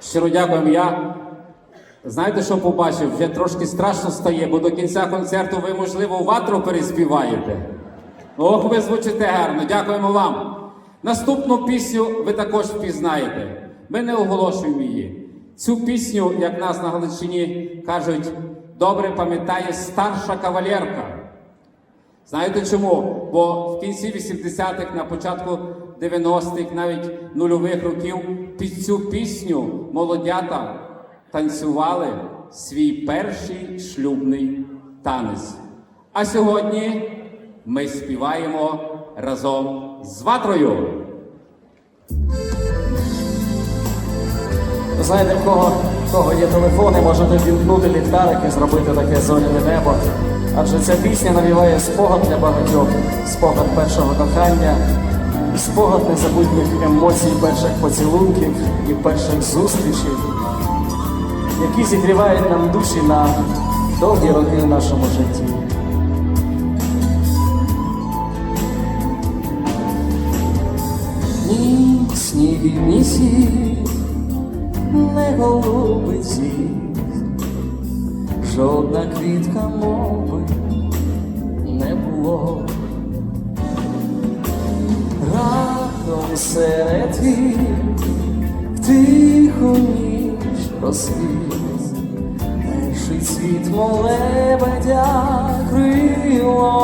Щиро дякуємо. Я знаєте, що побачив? Вже трошки страшно стає, бо до кінця концерту ви, можливо, ватру переспіваєте. Ох, ви звучите гарно, дякуємо вам. Наступну пісню ви також впізнаєте. Ми не оголошуємо її. Цю пісню, як нас на Галичині кажуть, добре пам'ятає старша кавалерка. Знаєте чому? Бо в кінці 80-х, на початку 90-х, навіть нульових років під цю пісню молодята танцювали свій перший шлюбний танець. А сьогодні ми співаємо разом з ватрою. Знаєте, в кого, в кого є телефони, можете вімкнути ліхтарик і зробити таке зоряне небо. Адже ця пісня навіває спогад для багатьох, спогад першого кохання, спогад незабутніх емоцій перших поцілунків і перших зустрічей, які зігрівають нам душі на довгі роки в нашому житті. Ні сніг, ні сіль, не голубиці, жодна квітка мови не було. Серед вік в тиху ніч розквіт, перший цвіт молебедя крило.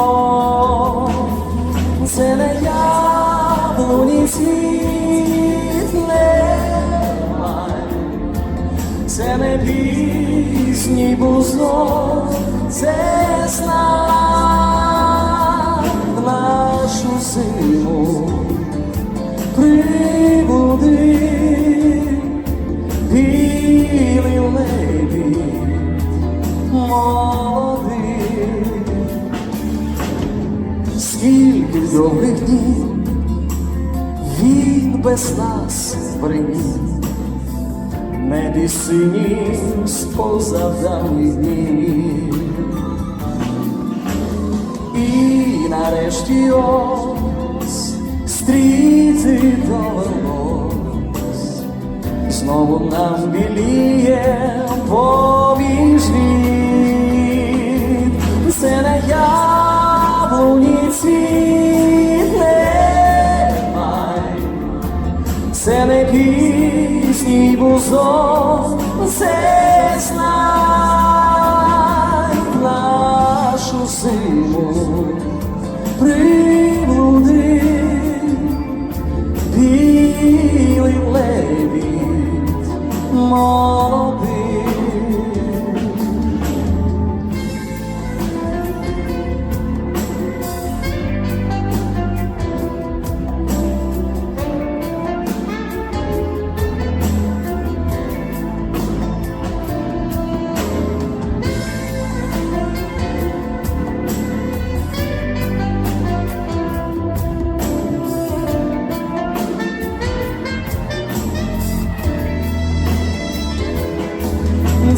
Це не яблуні цвіт немає, це не пісній бузок, це знак нашу зиму прибуди білий лебідь молодий. Скільки довгих днів він без нас приніс, небі сині спозавдавні дні. І нарешті ось довелось, знову нам біліє поміж літ. Все не яблуні цвіт немає, це не пісній бузок, молодий.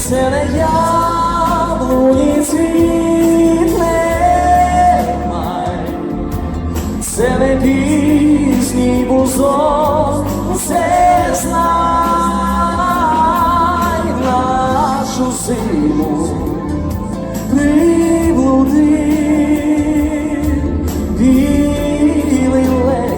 Це не яблуні цвіт немає, це не пісній бузок, це знай нашу зиму. Приблуди білий лебідь.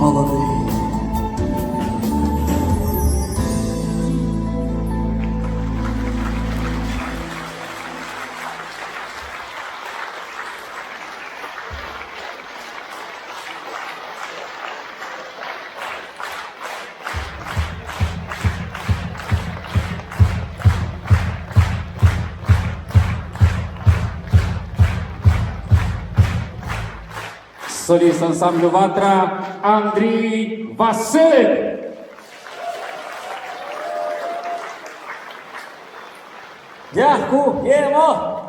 Nova Sansam solista Vatra, Андрій Василик. Дякуємо!